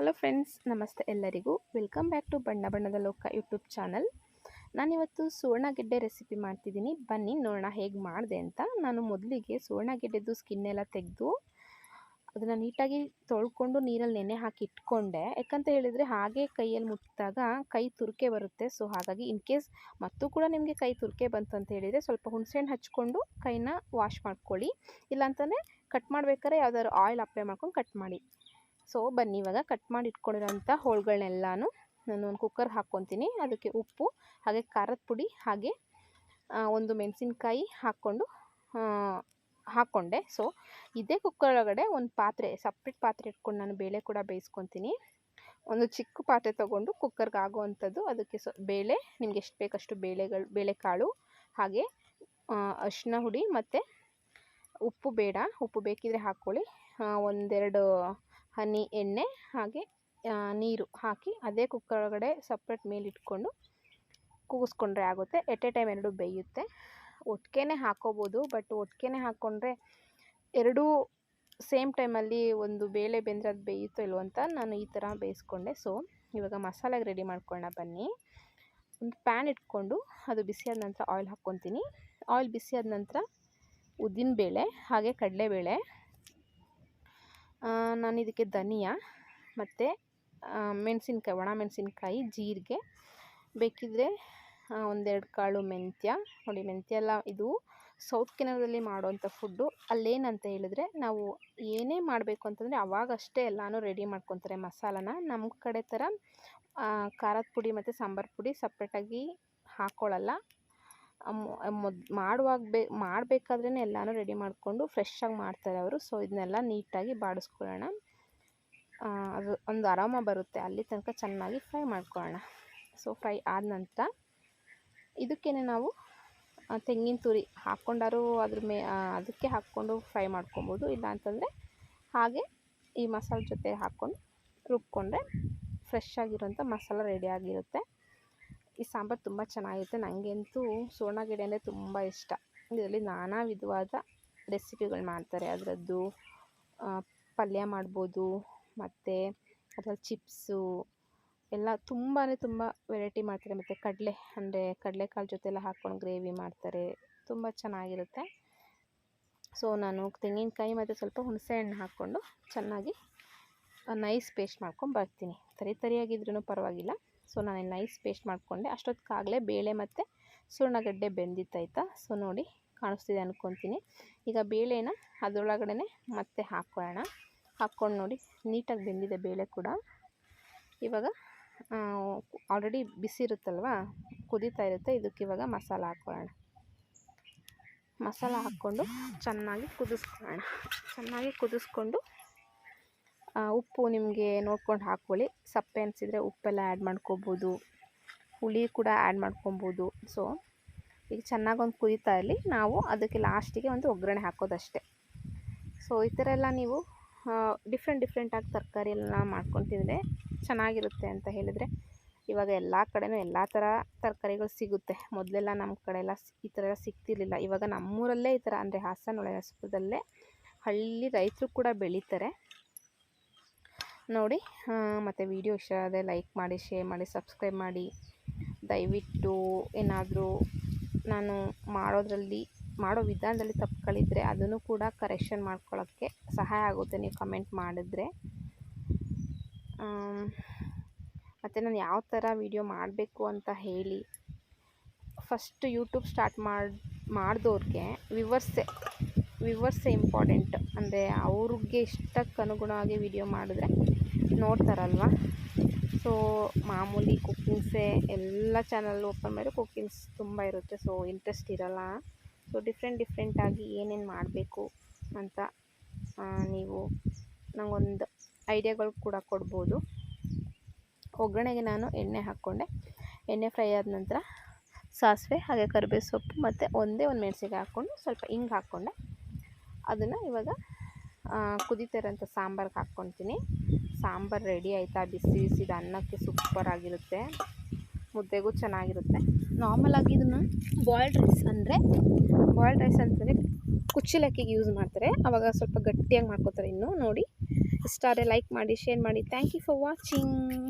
Hello friends ನಮಸ್ತೆ ಎಲ್ಲರಿಗೂ. Welcome back to ಬಣ್ಣ ಬಣ್ಣದ ಲೋಕ ಯೂಟ್ಯೂಬ್ ಚಾನಲ್ ನಾನಿವತ್ತು ಸುವರ್ಣಗೆಡ್ಡೆ ರೆಸಿಪಿ ಮಾಡ್ತಿದ್ದೀನಿ. ಬನ್ನಿ ನೋಡೋಣ ಹೇಗೆ ಮಾಡಿದೆ ಅಂತ. ನಾನು ಮೊದಲಿಗೆ ಸುವರ್ಣಗೆಡ್ಡೆದು ಸ್ಕಿನ್ ಎಲ್ಲ ತೆಗೆದು, ಅದನ್ನು ನೀಟಾಗಿ ತೊಳ್ಕೊಂಡು ನೀರಲ್ಲಿ ನೆನೆ ಹಾಕಿ ಇಟ್ಕೊಂಡೆ. ಯಾಕಂತ ಹೇಳಿದರೆ ಹಾಗೆ ಕೈಯಲ್ಲಿ ಮುಟ್ಟಿದಾಗ ಕೈ ತುರ್ಕೆ ಬರುತ್ತೆ. ಸೊ ಹಾಗಾಗಿ ಇನ್ ಕೇಸ್ ಮತ್ತು ಕೂಡ ನಿಮಗೆ ಕೈ ತುರ್ಕೆ ಬಂತು ಅಂತ ಹೇಳಿದರೆ ಸ್ವಲ್ಪ ಹುಣಸೆಹಣ್ಣು ಹಚ್ಕೊಂಡು ಕೈನ ವಾಶ್ ಮಾಡ್ಕೊಳ್ಳಿ. ಇಲ್ಲಾಂತಲೇ ಕಟ್ ಮಾಡ್ಬೇಕಾದ್ರೆ ಯಾವ್ದಾದ್ರು ಆಯಿಲ್ ಅಪ್ಲೈ ಮಾಡ್ಕೊಂಡು ಕಟ್ ಮಾಡಿ. ಸೊ ಬನ್ನಿ, ಇವಾಗ ಕಟ್ ಮಾಡಿ ಇಟ್ಕೊಂಡಿರೋಂಥ ಹೋಳುಗಳನ್ನೆಲ್ಲನೂ ನಾನು ಒಂದು ಕುಕ್ಕರ್ ಹಾಕ್ಕೊತೀನಿ. ಅದಕ್ಕೆ ಉಪ್ಪು, ಹಾಗೆ ಖಾರದ ಪುಡಿ, ಹಾಗೆ ಒಂದು ಮೆಣಸಿನ್ಕಾಯಿ ಹಾಕ್ಕೊಂಡು ಹಾಕ್ಕೊಂಡೆ. ಸೊ ಇದೇ ಕುಕ್ಕರ್ ಒಳಗಡೆ ಒಂದು ಪಾತ್ರೆ ಸಪ್ರೇಟ್ ಪಾತ್ರೆ ಇಟ್ಕೊಂಡು ನಾನು ಬೇಳೆ ಕೂಡ ಬೇಯಿಸ್ಕೊತೀನಿ. ಒಂದು ಚಿಕ್ಕ ಪಾತ್ರೆ ತೊಗೊಂಡು ಕುಕ್ಕರ್ಗೆ ಆಗೋವಂಥದ್ದು ಅದಕ್ಕೆ ಸೊ, ಬೇಳೆ, ನಿಮ್ಗೆ ಎಷ್ಟು ಬೇಕಷ್ಟು ಬೇಳೆಗಳು, ಬೇಳೆಕಾಳು, ಹಾಗೆ ಅರಿಶಿನ ಹುಡಿ ಮತ್ತು ಉಪ್ಪು ಬೇಡ. ಉಪ್ಪು ಬೇಕಿದ್ರೆ ಹಾಕ್ಕೊಳ್ಳಿ. ಒಂದೆರಡು ಹನಿ ಎಣ್ಣೆ ಹಾಗೆ ನೀರು ಹಾಕಿ ಅದೇ ಕುಕ್ಕರ್ ಒಳಗಡೆ ಸಪ್ರೇಟ್ ಮೇಲಿಟ್ಕೊಂಡು ಕೂಗಿಸ್ಕೊಂಡ್ರೆ ಆಗುತ್ತೆ. ಎಟ್ ಎ ಟೈಮ್ ಎರಡು ಬೇಯುತ್ತೆ. ಒಟ್ಟಿಗೆ ಹಾಕೋಬೋದು ಬಟ್ ಒಟ್ಟಿಗೆ ಹಾಕ್ಕೊಂಡ್ರೆ ಎರಡೂ ಸೇಮ್ ಟೈಮಲ್ಲಿ ಒಂದು ಬೇಳೆ ಬೆಂದರೆ ಅದು ಬೇಯುತ್ತೋ ಇಲ್ವೋ ಅಂತ ನಾನು ಈ ಥರ ಬೇಯಿಸ್ಕೊಂಡೆ. ಸೊ ಇವಾಗ ಮಸಾಲೆಗೆ ರೆಡಿ ಮಾಡ್ಕೊಳ್ಳೋಣ ಬನ್ನಿ. ಒಂದು ಪ್ಯಾನ್ ಇಟ್ಕೊಂಡು ಅದು ಬಿಸಿಯಾದ ನಂತರ ಆಯಿಲ್ ಹಾಕ್ಕೊತೀನಿ. ಆಯಿಲ್ ಬಿಸಿಯಾದ ನಂತರ ಉದ್ದಿನ ಬೇಳೆ ಹಾಗೆ ಕಡಲೆಬೇಳೆ ನಾನು ಇದಕ್ಕೆ ಧನಿಯಾ, ಮತ್ತು ಮೆಣಸಿನ್ಕಾಯಿ, ಒಣ ಮೆಣಸಿನ್ಕಾಯಿ, ಜೀರಿಗೆ. ಬೇಕಿದ್ದರೆ ಒಂದೆರಡು ಕಾಳು ಮೆಂತ್ಯ, ನೋಡಿ ಮೆಂತ್ಯ ಎಲ್ಲ ಇದು ಸೌತ್ ಕೆನಡದಲ್ಲಿ ಮಾಡುವಂಥ ಫುಡ್ಡು. ಅಲ್ಲೇನಂತ ಹೇಳಿದ್ರೆ, ನಾವು ಏನೇ ಮಾಡಬೇಕು ಅಂತಂದರೆ ಅವಾಗಷ್ಟೇ ಎಲ್ಲನೂ ರೆಡಿ ಮಾಡ್ಕೊತಾರೆ ಮಸಾಲನ. ನಮ್ಮ ಕಡೆ ಥರ ಖಾರದ ಪುಡಿ ಮತ್ತು ಸಾಂಬಾರು ಪುಡಿ ಸಪ್ರೇಟಾಗಿ ಹಾಕ್ಕೊಳ್ಳಲ್ಲ ಮಾಡುವಾಗ ಬೇ ಮಾಡಬೇಕಾದ್ರೇ ಎಲ್ಲನೂ ರೆಡಿ ಮಾಡಿಕೊಂಡು ಫ್ರೆಶ್ಶಾಗಿ ಮಾಡ್ತಾರೆ ಅವರು. ಸೊ ಇದನ್ನೆಲ್ಲ ನೀಟಾಗಿ ಬಾಡಿಸ್ಕೊಳ್ಳೋಣ. ಅದು ಒಂದು ಆರಾಮ ಬರುತ್ತೆ. ಅಲ್ಲಿ ತನಕ ಚೆನ್ನಾಗಿ ಫ್ರೈ ಮಾಡ್ಕೊಳ್ಳೋಣ. ಸೊ ಫ್ರೈ ಆದ ನಂತರ ಇದಕ್ಕೇ ನಾವು ತೆಂಗಿನ ತುರಿ ಹಾಕ್ಕೊಂಡಾರು ಅದ್ರ ಮೇ ಅದಕ್ಕೆ ಹಾಕ್ಕೊಂಡು ಫ್ರೈ ಮಾಡ್ಕೊಬೋದು. ಇಲ್ಲ ಅಂತಂದರೆ ಹಾಗೆ ಈ ಮಸಾಲೆ ಜೊತೆ ಹಾಕ್ಕೊಂಡು ರುಬ್ಕೊಂಡ್ರೆ ಫ್ರೆಶ್ ಆಗಿರೋಂಥ ಮಸಾಲ ರೆಡಿಯಾಗಿರುತ್ತೆ ಈ ಸಾಂಬಾರು ತುಂಬ ಚೆನ್ನಾಗಿರುತ್ತೆ. ನನಗಂತೂ ಸುವರ್ಣಗೆಡ್ಡೆ ಅಂದರೆ ತುಂಬ ಇಷ್ಟ. ಇದರಲ್ಲಿ ನಾನಾ ವಿಧವಾದ ರೆಸಿಪಿಗಳು ಮಾಡ್ತಾರೆ. ಅದರದ್ದು ಪಲ್ಯ ಮಾಡ್ಬೋದು, ಮತ್ತು ಅದ್ರಲ್ಲಿ ಚಿಪ್ಸು, ಎಲ್ಲ ತುಂಬಾ ತುಂಬ ವೆರೈಟಿ ಮಾಡ್ತಾರೆ. ಮತ್ತು ಕಡಲೆ ಅಂದರೆ ಕಡಲೆಕಾಳು ಜೊತೆ ಎಲ್ಲ ಹಾಕ್ಕೊಂಡು ಗ್ರೇವಿ ಮಾಡ್ತಾರೆ. ತುಂಬ ಚೆನ್ನಾಗಿರುತ್ತೆ. ಸೊ, ನಾನು ತೆಂಗಿನಕಾಯಿ ಮತ್ತು ಸ್ವಲ್ಪ ಹುಣಸೆಹಣ್ಣು ಹಾಕ್ಕೊಂಡು ಚೆನ್ನಾಗಿ ನೈಸ್ ಪೇಸ್ಟ್ ಮಾಡ್ಕೊಂಡು ಬರ್ತೀನಿ. ತರಿ ತರಿಯಾಗಿದ್ರೂ ಪರವಾಗಿಲ್ಲ. ಸೊ ನಾನು ನೈಸ್ ಪೇಸ್ಟ್ ಮಾಡಿಕೊಂಡೆ. ಅಷ್ಟೊತ್ತಿಗಾಗಲೇ ಬೇಳೆ ಮತ್ತು ಸುವರ್ಣಗಡ್ಡೆ ಬೆಂದಿತ್ತಾಯ್ತಾ ಸೊ ನೋಡಿ, ಕಾಣಿಸ್ತಿದೆ ಅಂದ್ಕೊತೀನಿ ಈಗ ಬೇಳೆನ ಅದರೊಳಗಡೆ ಮತ್ತೆ ಹಾಕ್ಕೊಳ್ಳೋಣ. ಹಾಕ್ಕೊಂಡು ನೋಡಿ, ನೀಟಾಗಿ ಬೆಂದಿದೆ ಬೇಳೆ ಕೂಡ. ಇವಾಗ ಆಲ್ರೆಡಿ ಬಿಸಿ ಇರುತ್ತಲ್ವ? ಕುದೀತಾ ಇರುತ್ತೆ. ಇದಕ್ಕೆ ಇವಾಗ ಮಸಾಲ ಹಾಕ್ಕೊಳ್ಳೋಣ. ಮಸಾಲ ಹಾಕ್ಕೊಂಡು ಚೆನ್ನಾಗಿ ಕುದಿಸ್ಕೊಳ್ಳೋಣ. ಚೆನ್ನಾಗಿ ಕುದಿಸ್ಕೊಂಡು ಉಪ್ಪು ನಿಮಗೆ ನೋಡ್ಕೊಂಡು ಹಾಕ್ಕೊಳ್ಳಿ ಸಪ್ಪೆ ಅನಿಸಿದರೆ ಉಪ್ಪೆಲ್ಲ ಆ್ಯಡ್ ಮಾಡ್ಕೊಬೋದು. ಹುಳಿ ಕೂಡ ಆ್ಯಡ್ ಮಾಡ್ಕೊಬೋದು. ಸೊ ಈಗ ಚೆನ್ನಾಗಿ ಒಂದು ಕುದೀತಾ ಇರಲಿ. ನಾವು ಅದಕ್ಕೆ ಲಾಸ್ಟಿಗೆ ಒಂದು ಒಗ್ಗರಣೆ ಹಾಕೋದಷ್ಟೇ. ಸೊ ಈ ಥರ ಎಲ್ಲ ನೀವು ಡಿಫ್ರೆಂಟ್ ಡಿಫ್ರೆಂಟಾಗಿ ತರಕಾರಿ ಎಲ್ಲ ಮಾಡ್ಕೊಂಡು ಚೆನ್ನಾಗಿರುತ್ತೆ ಅಂತ ಹೇಳಿದರೆ, ಇವಾಗ ಎಲ್ಲ ಕಡೆಯೂ ಎಲ್ಲ ಥರ ತರಕಾರಿಗಳು ಸಿಗುತ್ತೆ. ಮೊದಲೆಲ್ಲ ನಮ್ಮ ಕಡೆ ಎಲ್ಲ ಈ ಥರ ಎಲ್ಲ ಸಿಗ್ತಿರ್ಲಿಲ್ಲ. ಇವಾಗ ನಮ್ಮೂರಲ್ಲೇ ಈ ಥರ ಅಂದರೆ ಹಾಸನ ಒಳಗೆ ಹಳ್ಳಿ ರೈತರು ಕೂಡ ಬೆಳೀತಾರೆ. ನೋಡಿ. ಮತ್ತು ವಿಡಿಯೋ ಇಷ್ಟ ಆದರೆ ಲೈಕ್ ಮಾಡಿ ಶೇರ್ ಮಾಡಿ ಸಬ್ಸ್ಕ್ರೈಬ್ ಮಾಡಿ. ದಯವಿಟ್ಟು ಏನಾದರೂ ನಾನು ಮಾಡೋದರಲ್ಲಿ, ಮಾಡೋ ವಿಧಾನದಲ್ಲಿ ತಪ್ಪುಗಳಿದ್ರೆ ಅದನ್ನು ಕೂಡ ಕರೆಕ್ಷನ್ ಮಾಡ್ಕೊಳ್ಳೋಕ್ಕೆ ಸಹಾಯ ಆಗುತ್ತೆ ನೀವು ಕಮೆಂಟ್ ಮಾಡಿದ್ರೆ. ಮತ್ತು ನಾನು ಯಾವ ಥರ ವಿಡಿಯೋ ಮಾಡಬೇಕು ಅಂತ ಹೇಳಿ. ಫಸ್ಟ್ ಯೂಟ್ಯೂಬ್ ಸ್ಟಾರ್ಟ್ ಮಾಡಿ ಮಾಡಿದವ್ರಿಗೆ ವಿವರ್ಸೆ ವಿವರ್ಸೆ ಇಂಪಾರ್ಟೆಂಟ್. ಅಂದರೆ ಅವ್ರಿಗೆ ಇಷ್ಟಕ್ಕೆ ಅನುಗುಣವಾಗಿ ವಿಡಿಯೋ ಮಾಡಿದ್ರೆ ನೋಡ್ತಾರಲ್ವ? ಸೊ ಮಾಮೂಲಿ ಕುಕ್ಕಿಂಗ್ಸೇ ಎಲ್ಲ ಚಾನಲ್ ಓಪನ್ ಮಾಡಿದ್ರೆ ಕುಕ್ಕಿಂಗ್ಸ್ ತುಂಬ ಇರುತ್ತೆ. ಸೊ ಇಂಟ್ರೆಸ್ಟ್ ಇರಲ್ಲ. ಸೊ ಡಿಫ್ರೆಂಟ್ ಡಿಫ್ರೆಂಟಾಗಿ ಏನೇನು ಮಾಡಬೇಕು ಅಂತ ನೀವು ನನಗೊಂದು ಐಡಿಯಾಗಳು ಕೂಡ ಕೊಡ್ಬೋದು. ಒಗ್ಗರಣೆಗೆ ನಾನು ಎಣ್ಣೆ ಹಾಕ್ಕೊಂಡೆ. ಎಣ್ಣೆ ಫ್ರೈ ಆದ ನಂತರ ಸಾಸಿವೆ, ಹಾಗೆ ಕರಿಬೇವು ಸೊಪ್ಪು ಮತ್ತು ಒಂದೇ ಒಂದು ಮೆಣಸಿಗೆ ಹಾಕ್ಕೊಂಡು ಸ್ವಲ್ಪ ಹಿಂಗೆ ಹಾಕ್ಕೊಂಡೆ. ಅದನ್ನು ಇವಾಗ ಕುದಿತಿರೋಂಥ ಸಾಂಬಾರ್ಗೆ ಹಾಕ್ಕೊತೀನಿ. ಸಾಂಬಾರು ರೆಡಿ ಆಯಿತಾ? ಬಿಸಿ ಬಿಸಿದ ಅನ್ನಕ್ಕೆ ಸೂಪರಾಗಿರುತ್ತೆ ಮುದ್ದೆಗೂ ಚೆನ್ನಾಗಿರುತ್ತೆ. ನಾರ್ಮಲಾಗಿ ಇದನ್ನು ಬಾಯ್ಲ್ಡ್ ರೈಸ್ ಅಂದರೆ ಬಾಯ್ಲ್ಡ್ ರೈಸ್ ಅಂತಂದರೆ ಕುಚ್ಚಲಕ್ಕಿಗೆ ಯೂಸ್ ಮಾಡ್ತಾರೆ. ಆವಾಗ ಸ್ವಲ್ಪ ಗಟ್ಟಿಯಾಗಿ ಮಾಡ್ಕೋತಾರೆ ಇನ್ನು. ನೋಡಿ ಇಷ್ಟ ಆದರೆ ಲೈಕ್ ಮಾಡಿ ಶೇರ್ ಮಾಡಿ. Thank you for watching